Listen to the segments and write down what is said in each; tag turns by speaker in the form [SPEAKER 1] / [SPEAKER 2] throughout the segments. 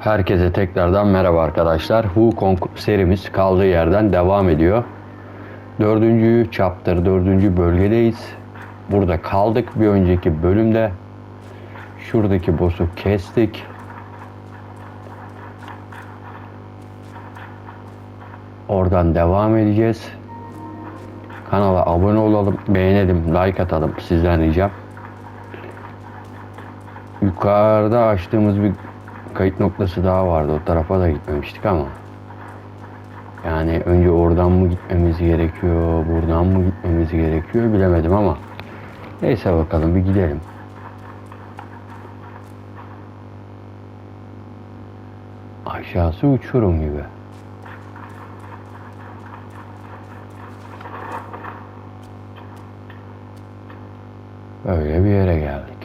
[SPEAKER 1] Herkese tekrardan merhaba arkadaşlar. Wukong serimiz kaldığı yerden devam ediyor. Dördüncü chapter, dördüncü bölgedeyiz. Burada kaldık bir önceki bölümde. Şuradaki boss'u kestik. Oradan devam edeceğiz. Kanala abone olalım, beğenelim, like atalım sizden ricam. Yukarıda açtığımız bir kayıt noktası daha vardı. O tarafa da gitmemiştik ama. Yani önce oradan mı gitmemiz gerekiyor, buradan mı gitmemiz gerekiyor bilemedim ama. Neyse bakalım bir gidelim. Aşağısı uçurum gibi. Böyle bir yere geldik.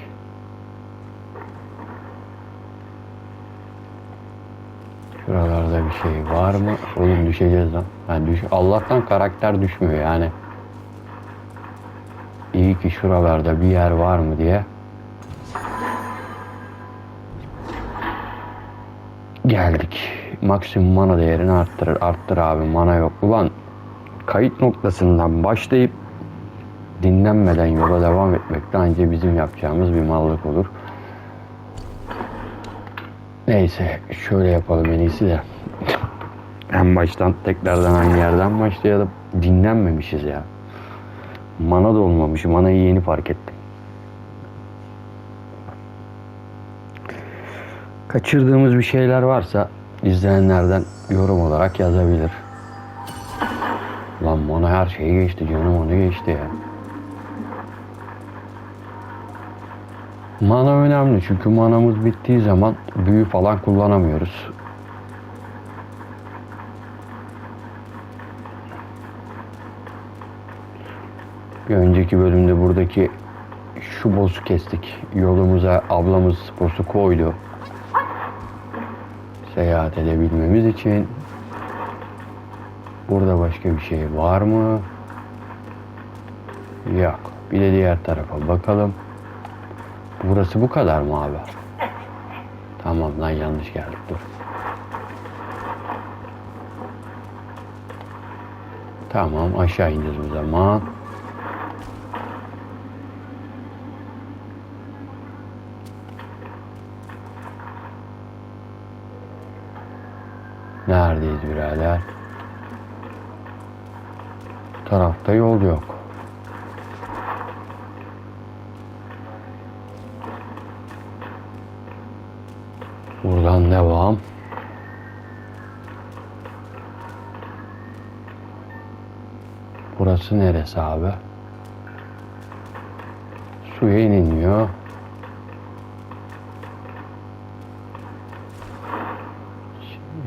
[SPEAKER 1] Şuralarda bir şey var mı? Oğlum düşeceğiz lan. Yani düş Allah'tan karakter düşmüyor yani. İyi ki şuralarda bir yer var mı diye. Geldik. Maksimum mana değerini arttırır. Arttır abi mana yok. Ulan kayıt noktasından başlayıp dinlenmeden yola devam etmek de anca bizim yapacağımız bir mallık olur. Neyse şöyle yapalım en iyisi de. En baştan tekrardan aynı yerden başlayalım. Dinlenmemişiz ya. Mana da olmamış. Manayı yeni fark ettim. Kaçırdığımız bir şeyler varsa izleyenlerden yorum olarak yazabilir. Lan mana her şeyi geçti canım onu geçti ya. Mana önemli çünkü manamız bittiği zaman büyü falan kullanamıyoruz. Bir önceki bölümde buradaki şu boss'u kestik. Yolumuza ablamız boss'u koydu. Seyahat edebilmemiz için. Burada başka bir şey var mı? Yok. Bir de diğer tarafa bakalım. Burası bu kadar mı abi? Tamam lan yanlış geldik dur. Tamam aşağı ineceğiz o zaman. Neredeyiz birader? Tarafta yol yok. Buradan devam. Burası neresi abi? Suya iniliyor.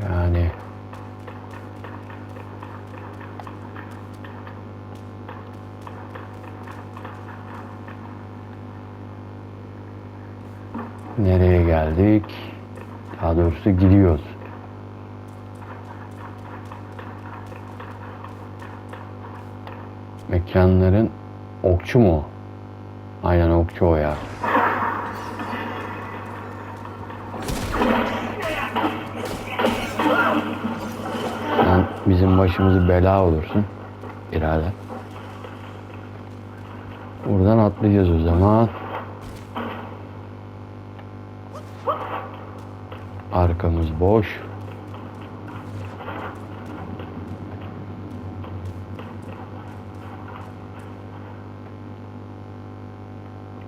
[SPEAKER 1] Yani nereye geldik? Daha doğrusu gidiyoruz. Mekanların okçu mu? Aynen okçu o ya. Sen bizim başımızı bela olursun birader. Buradan atlayacağız o zaman. Arkamız boş.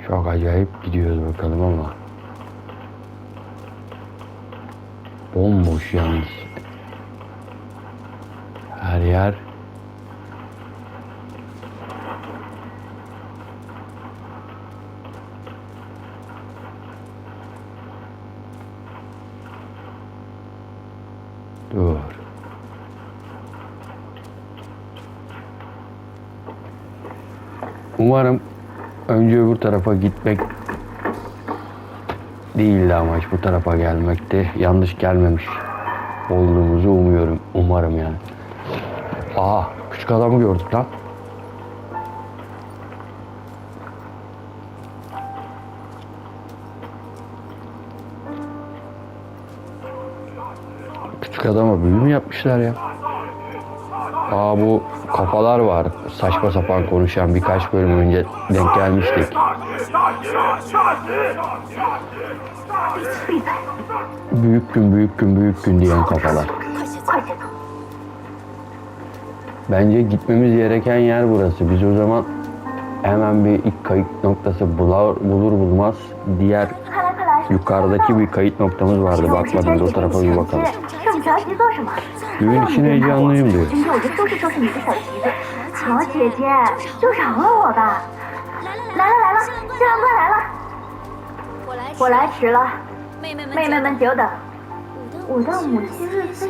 [SPEAKER 1] Çok acayip gidiyoruz bakalım ama. Bomboş yalnız. Her yer Dur. Umarım önce öbür tarafa gitmek değildi amaç bu tarafa gelmekti. Yanlış gelmemiş olduğumuzu umuyorum. Umarım yani. Aa küçük adamı gördük lan. Küçük adama büyü mü yapmışlar ya? Aa bu kafalar var. Saçma sapan konuşan birkaç bölüm önce denk gelmiştik. Büyük gün, büyük gün, büyük gün diyen kafalar. Bence gitmemiz gereken yer burası. Biz o zaman hemen bir ilk kayıt noktası bular, bulur bulmaz diğer yukarıdaki bir kayıt noktamız vardı. Bakmadan, iki tarafa bir bakalım. Yürüyüşine cezanıym diyorsun.
[SPEAKER 2] 明天我就收 to make it right if you know it i don't mean to make it right if you know it i don't mean to make it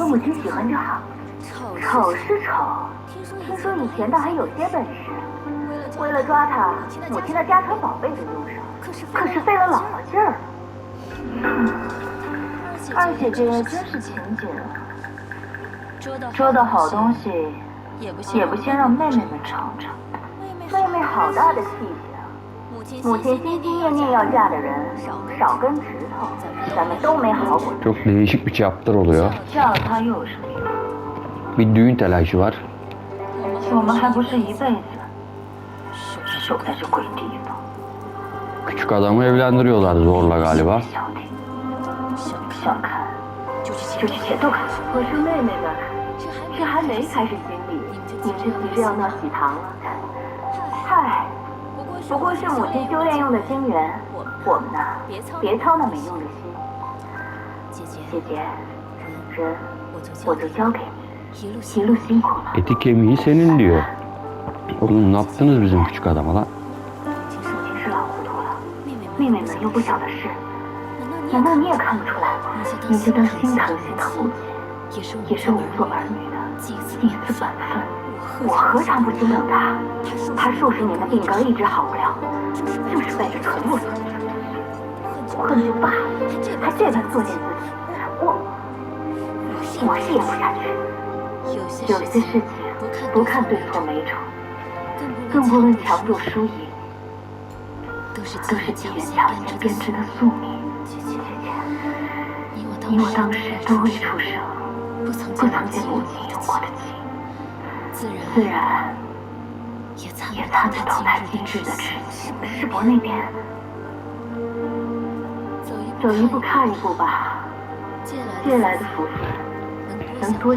[SPEAKER 2] right if you know it 丑是丑，听说以前倒还有些本事。为了抓他，母亲的家传宝贝都用上，可是费了老了劲儿。嗯，二姐姐真是勤俭了，捉到好东西也不先让妹妹们尝尝。妹妹好大的气性，母亲心心念念要嫁的人少根指头，咱们都没好果子。
[SPEAKER 1] Çok değişik bir chapter oluyor.
[SPEAKER 2] 嫁了他又有什么用？
[SPEAKER 1] 一个结婚特雷西，
[SPEAKER 2] 我们还不是一辈子守在这鬼地方。小看，就去监督看。我是妹妹们，这还没开始洗礼，你是急着要闹喜堂？嗨，不过是母亲修炼用的精元，我们呢，别操那没用的心。姐姐，人我就交给。一路辛苦了。
[SPEAKER 1] Eti kemiği senin diyor. Oğlum ne yaptınız bizim küçük adama lan?
[SPEAKER 2] 母亲是老糊涂了，妹妹们又不小的事，难道你也看不出来？你就当心疼心疼母亲，也是我们做儿女的祭祀本分。我何尝不心疼她？她数十年的病根一直好不了，就是。恨就罢了，还这般作践自己，我我是演不下去。有些事情不看对错美丑，更不论强弱输赢。都是机缘巧合编织的宿命。姐姐，你我当时都未出生，不曾见母亲有过的情，自然也参不到那今日的痴情。世伯那边，走一步看一步吧。借来的福分，能多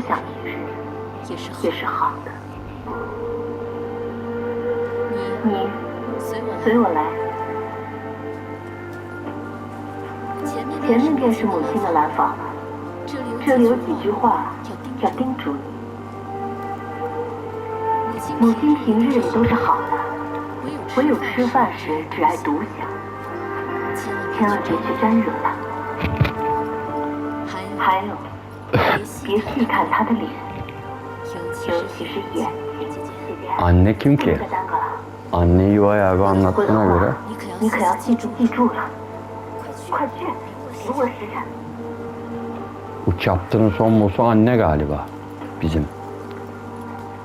[SPEAKER 2] 也是好的。你随我来。前面便是母亲的蓝房了，这里有几句话要叮嘱你。母亲平日里都是好的，唯有吃饭时只爱独享，千万别去沾惹她。还有，别细看她的脸，
[SPEAKER 1] Anne kim ki? Anne
[SPEAKER 2] yuva yargı
[SPEAKER 1] anlattığına göre. Uç yaptığın son musu anne galiba bizim.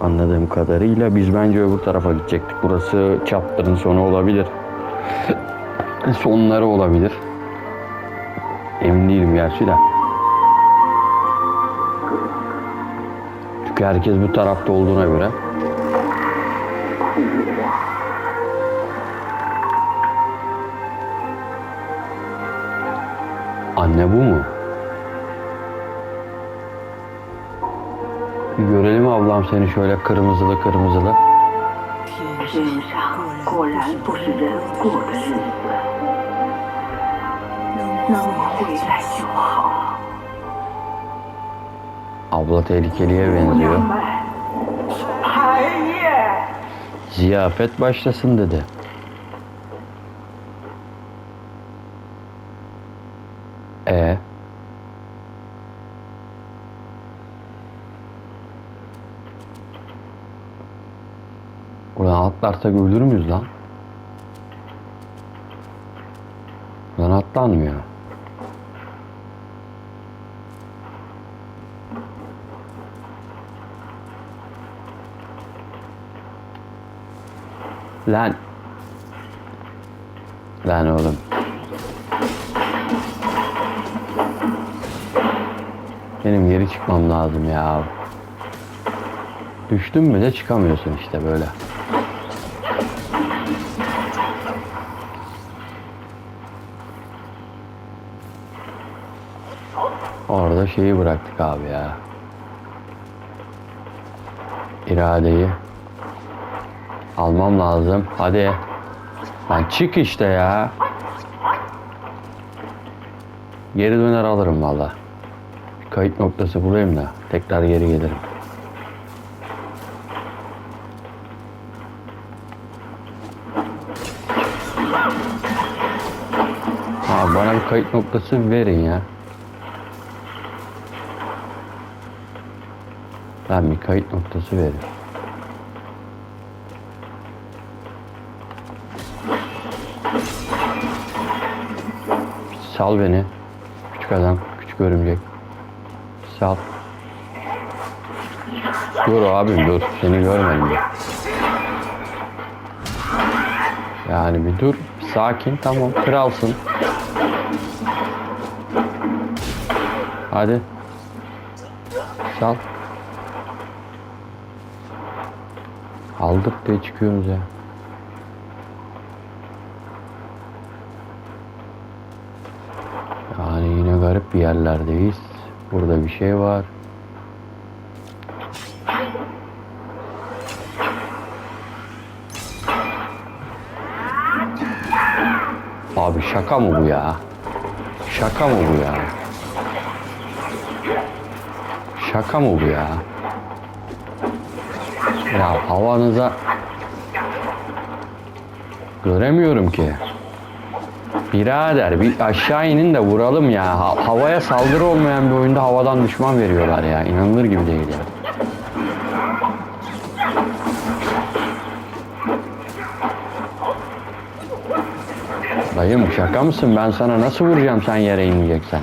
[SPEAKER 1] Anladığım kadarıyla biz bence öbür tarafa gidecektik. Burası chapter'ın sonu olabilir. Sonları olabilir. Emin değilim gerçi de. Çünkü herkes bu tarafta olduğuna göre. Anne bu mu? Bir görelim ablam seni şöyle kırmızılı kırmızılı.
[SPEAKER 2] 天
[SPEAKER 1] Abla tehlikeliye benziyor. Ziyafet başlasın dedi. E Buradan atlarsak ölür müyüz lan? Buradan atlanmıyor. Lan. Lan oğlum. Benim geri çıkmam lazım ya. Düştün mü de çıkamıyorsun işte böyle. Orada şeyi bıraktık abi ya. İradeyi almam lazım. Hadi. Lan çık işte ya. Geri döner alırım valla. Kayıt noktası bulayım da tekrar geri gelirim. Abi bana bir kayıt noktası verin ya. Ben bir kayıt noktası verin. Sal beni. Küçük adam, küçük örümcek. Sal. Dur abim dur. Seni görmedim. Yani bir dur. Bir sakin tamam. Kralsın. Hadi. Sal. Aldık diye çıkıyoruz ya. Yerlerdeyiz. Burada bir şey var. Abi şaka mı bu ya? Şaka mı bu ya? Şaka mı bu ya? Ya havanıza göremiyorum ki. Birader bir aşağı inin de vuralım ya. Ha- havaya saldırı olmayan bir oyunda havadan düşman veriyorlar ya. İnanılır gibi değil ya. Dayım şaka mısın? Ben sana nasıl vuracağım sen yere inmeyeceksen?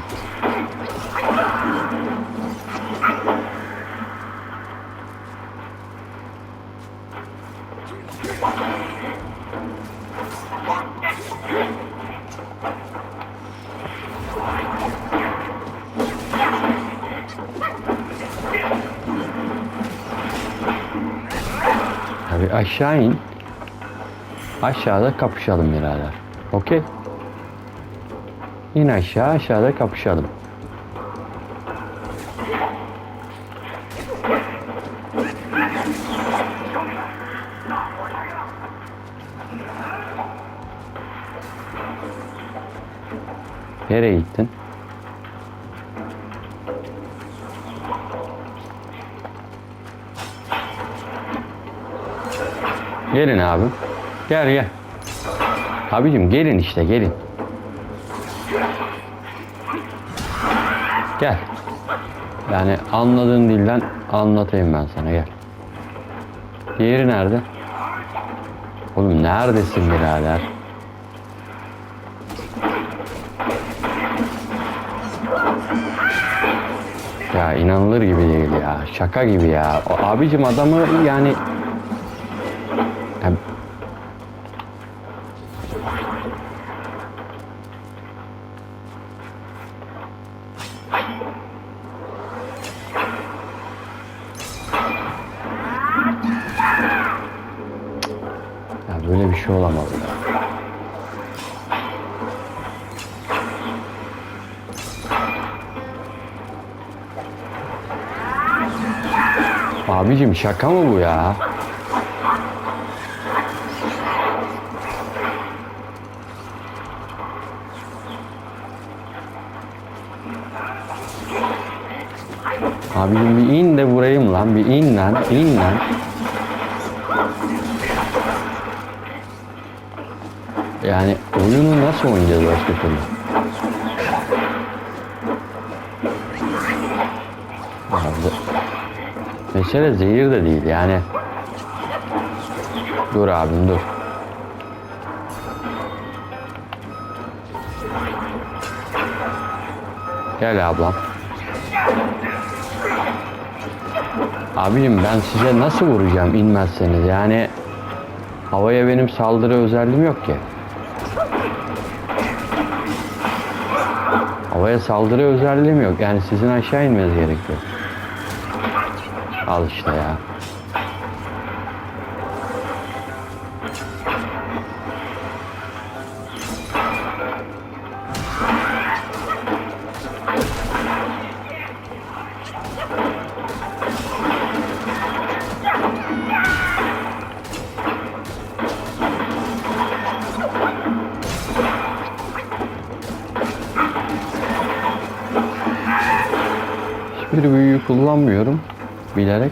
[SPEAKER 1] Abi aşağı in. Aşağıda kapışalım birader. Okey. İn aşağı aşağıda kapışalım. Nereye gittin? Gelin abi. Gel gel. Abicim gelin işte gelin. Gel. Yani anladığın dilden anlatayım ben sana gel. Diğeri nerede? Oğlum neredesin birader? Ya inanılır gibi değil ya. Şaka gibi ya. O abicim adamı yani Abicim şaka mı bu ya? Abicim bir in de vurayım lan. Bir in lan. in lan. Yani oyunu nasıl oynayacağız başka türlü? Mesele zehir de değil yani. Dur abim dur. Gel ablam. Abicim ben size nasıl vuracağım inmezseniz yani Havaya benim saldırı özelliğim yok ki. Havaya saldırı özelliğim yok. Yani sizin aşağı inmeniz gerekiyor. Al işte ya. Hiçbir büyüyü kullanmıyorum bilerek.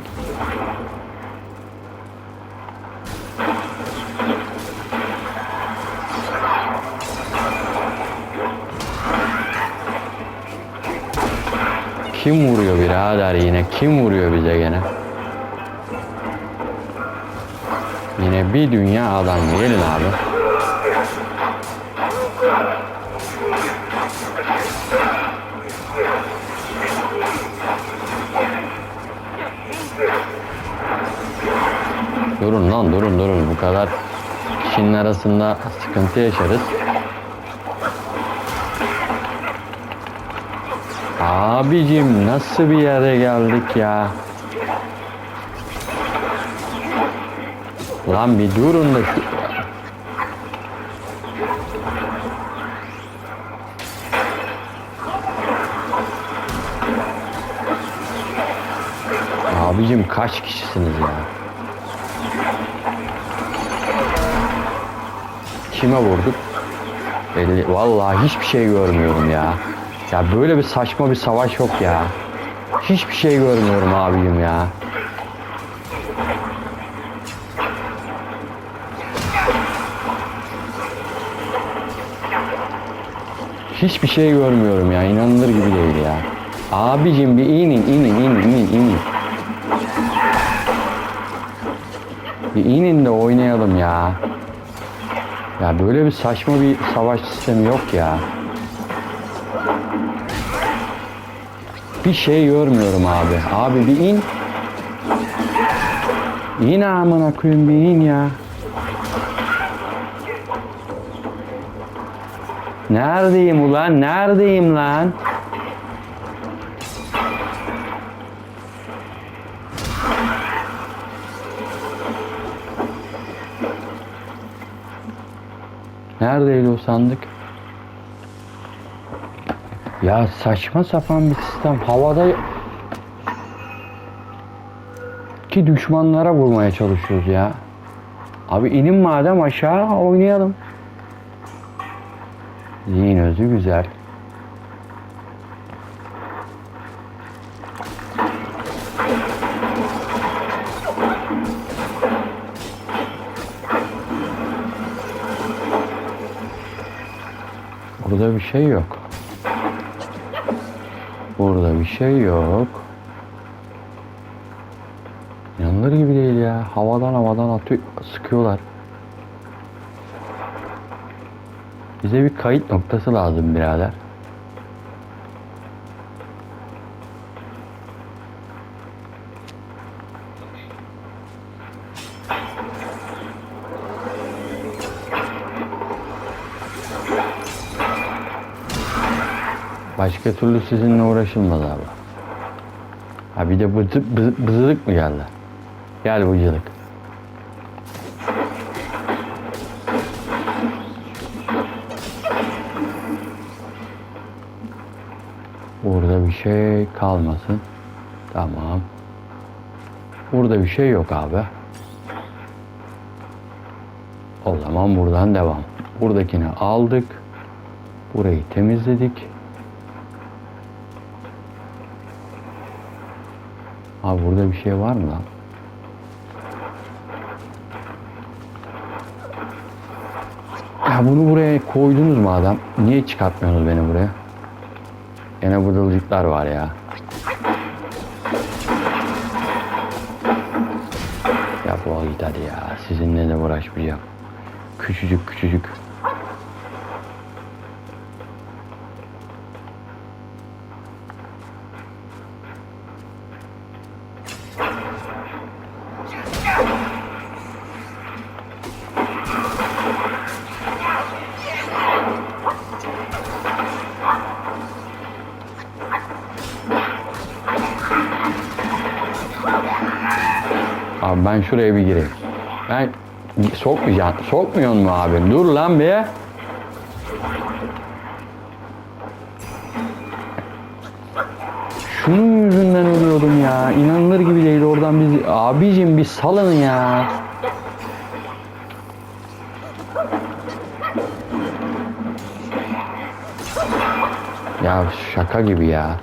[SPEAKER 1] Kim vuruyor birader yine? Kim vuruyor bize gene? Yine bir dünya adam gelin abi. Durun lan durun durun bu kadar kişinin arasında sıkıntı yaşarız. Abicim nasıl bir yere geldik ya? Lan bir durun da şu... Abicim kaç kişisiniz ya? Kime vurduk? Belli. Vallahi hiçbir şey görmüyorum ya. Ya böyle bir saçma bir savaş yok ya. Hiçbir şey görmüyorum abicim ya. Hiçbir şey görmüyorum ya. İnanılır gibi değil ya. Abicim bir inin, inin, inin, inin, inin. Bir inin de oynayalım ya. Ya böyle bir saçma bir savaş sistemi yok ya. Bir şey görmüyorum abi. Abi bir in. İn amına koyayım bir in ya. Neredeyim ulan? Neredeyim lan? Neredeydi o sandık? Ya saçma sapan bir sistem. Havada ki düşmanlara vurmaya çalışıyoruz ya. Abi inin madem aşağı oynayalım. Zihin özü güzel. Burada bir şey yok. Burada bir şey yok. İnanılır gibi değil ya. Havadan havadan atıyor, sıkıyorlar. Bize bir kayıt noktası lazım birader. Başka türlü sizinle uğraşılmaz abi. Ha bir de bızı, bızı, bızılık mı geldi? Gel bıcılık. Burada bir şey kalmasın. Tamam. Burada bir şey yok abi. O zaman buradan devam. Buradakini aldık. Burayı temizledik. Abi burada bir şey var mı lan? Ya bunu buraya koydunuz mu adam? Niye çıkartmıyorsunuz beni buraya? Yine bıdılcıklar var ya. Ya bu git hadi ya. Sizinle de uğraşmayacağım. Küçücük küçücük. Şuraya bir gireyim. Ben sokmayacağım. Sokmuyor mu abi? Dur lan be. Şunun yüzünden ölüyordum ya. İnanılır gibi değil oradan biz. Abicim bir salın ya. Ya şaka gibi ya.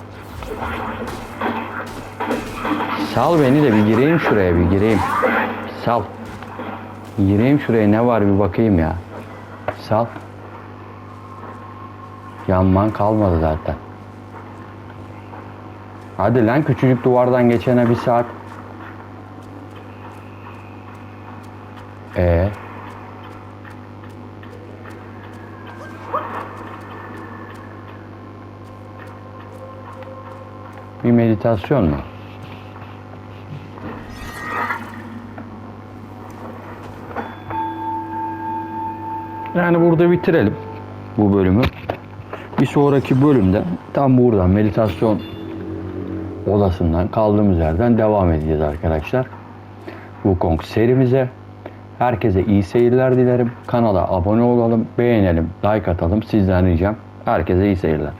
[SPEAKER 1] Sal beni de bir gireyim şuraya bir gireyim. Sal. Gireyim şuraya ne var bir bakayım ya. Sal. Yanman kalmadı zaten. Hadi lan küçücük duvardan geçene bir saat. Ee. Bir meditasyon mu? Yani burada bitirelim bu bölümü. Bir sonraki bölümde tam buradan meditasyon odasından kaldığımız yerden devam edeceğiz arkadaşlar. Wukong serimize. Herkese iyi seyirler dilerim. Kanala abone olalım, beğenelim, like atalım. Sizden ricam. Herkese iyi seyirler.